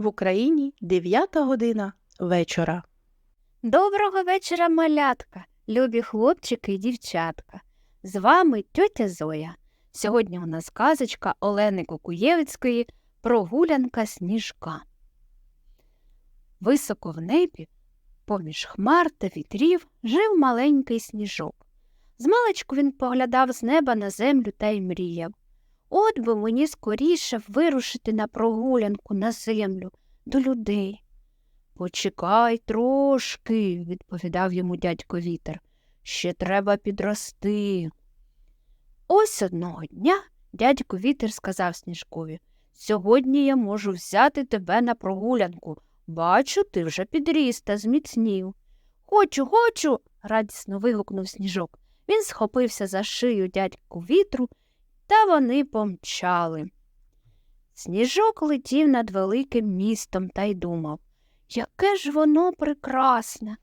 В Україні 9 година вечора. Доброго вечора, малятка, любі хлопчики і дівчатка. З вами тьотя Зоя. Сьогодні у нас казочка Олени Кукуєвицької Прогулянка сніжка. Високо в небі, поміж хмар та вітрів, жив маленький сніжок. Змалечку він поглядав з неба на землю та й мріяв. От би мені скоріше вирушити на прогулянку на землю до людей. Почекай трошки, відповідав йому дядько вітер. Ще треба підрости. Ось одного дня дядько вітер сказав сніжкові Сьогодні я можу взяти тебе на прогулянку. Бачу, ти вже підріс та зміцнів. Хочу, хочу. радісно вигукнув сніжок. Він схопився за шию дядьку вітру, та вони помчали. Сніжок летів над великим містом та й думав Яке ж воно прекрасне.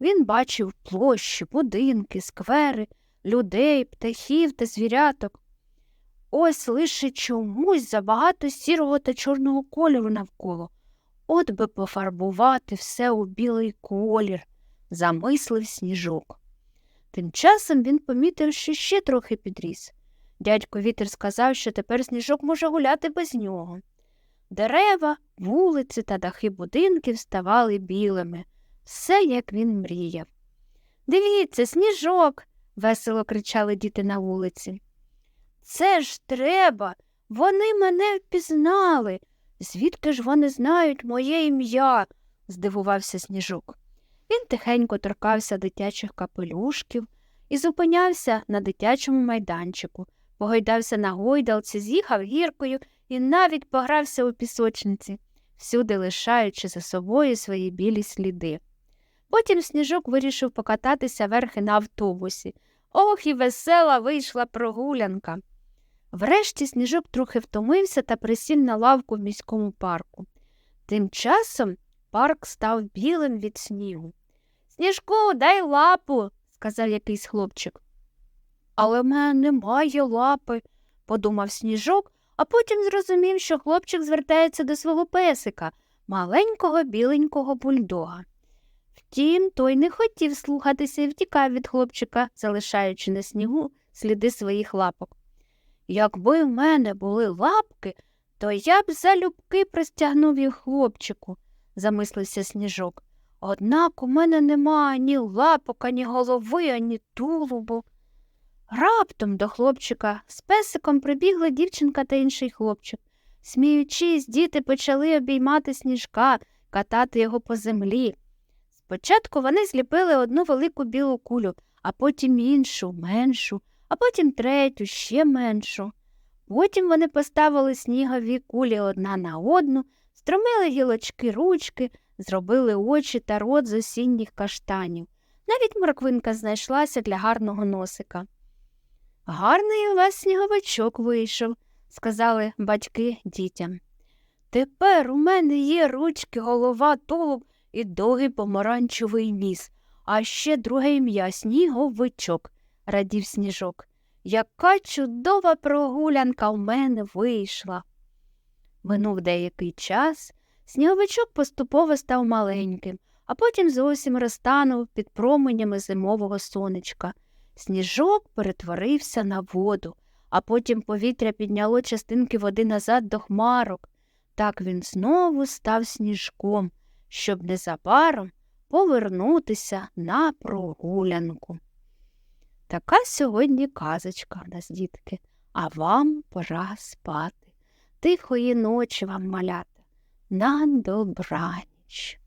Він бачив площі, будинки, сквери, людей, птахів та звіряток. Ось лише чомусь забагато сірого та чорного кольору навколо. От би пофарбувати все у білий колір, замислив сніжок. Тим часом він помітив, що ще трохи підріс. Дядько вітер сказав, що тепер сніжок може гуляти без нього. Дерева, вулиці та дахи будинків ставали білими, все, як він мріяв. Дивіться, сніжок. весело кричали діти на вулиці. Це ж треба. Вони мене впізнали. Звідки ж вони знають моє ім'я? здивувався сніжок. Він тихенько торкався дитячих капелюшків і зупинявся на дитячому майданчику, погойдався на гойдалці, з'їхав гіркою і навіть погрався у пісочниці, всюди лишаючи за собою свої білі сліди. Потім сніжок вирішив покататися верхи на автобусі. Ох, і весела вийшла прогулянка. Врешті сніжок трохи втомився та присів на лавку в міському парку. Тим часом парк став білим від снігу. Сніжку, дай лапу, сказав якийсь хлопчик. Але в мене немає лапи, подумав сніжок, а потім зрозумів, що хлопчик звертається до свого песика, маленького біленького бульдога. Втім, той не хотів слухатися і втікав від хлопчика, залишаючи на снігу сліди своїх лапок. Якби в мене були лапки, то я б залюбки простягнув їх хлопчику, замислився сніжок. Однак у мене нема ані лапок, ані голови, ані тулубу. Раптом до хлопчика з песиком прибігла дівчинка та інший хлопчик. Сміючись, діти почали обіймати сніжка, катати його по землі. Спочатку вони зліпили одну велику білу кулю, а потім іншу, меншу, а потім третю, ще меншу. Потім вони поставили снігові кулі одна на одну, стромили гілочки ручки, зробили очі та рот з осінніх каштанів. Навіть морквинка знайшлася для гарного носика. Гарний у вас сніговичок вийшов, сказали батьки дітям. Тепер у мене є ручки, голова, тулуб і довгий помаранчевий ніс, а ще друге ім'я сніговичок, радів сніжок. Яка чудова прогулянка в мене вийшла. Минув деякий час, сніговичок поступово став маленьким, а потім зовсім розтанув під променями зимового сонечка. Сніжок перетворився на воду, а потім повітря підняло частинки води назад до хмарок. Так він знову став сніжком, щоб незабаром повернутися на прогулянку. Така сьогодні казочка в нас, дітки, а вам пора спати. Тихої ночі вам малята. На добраніч.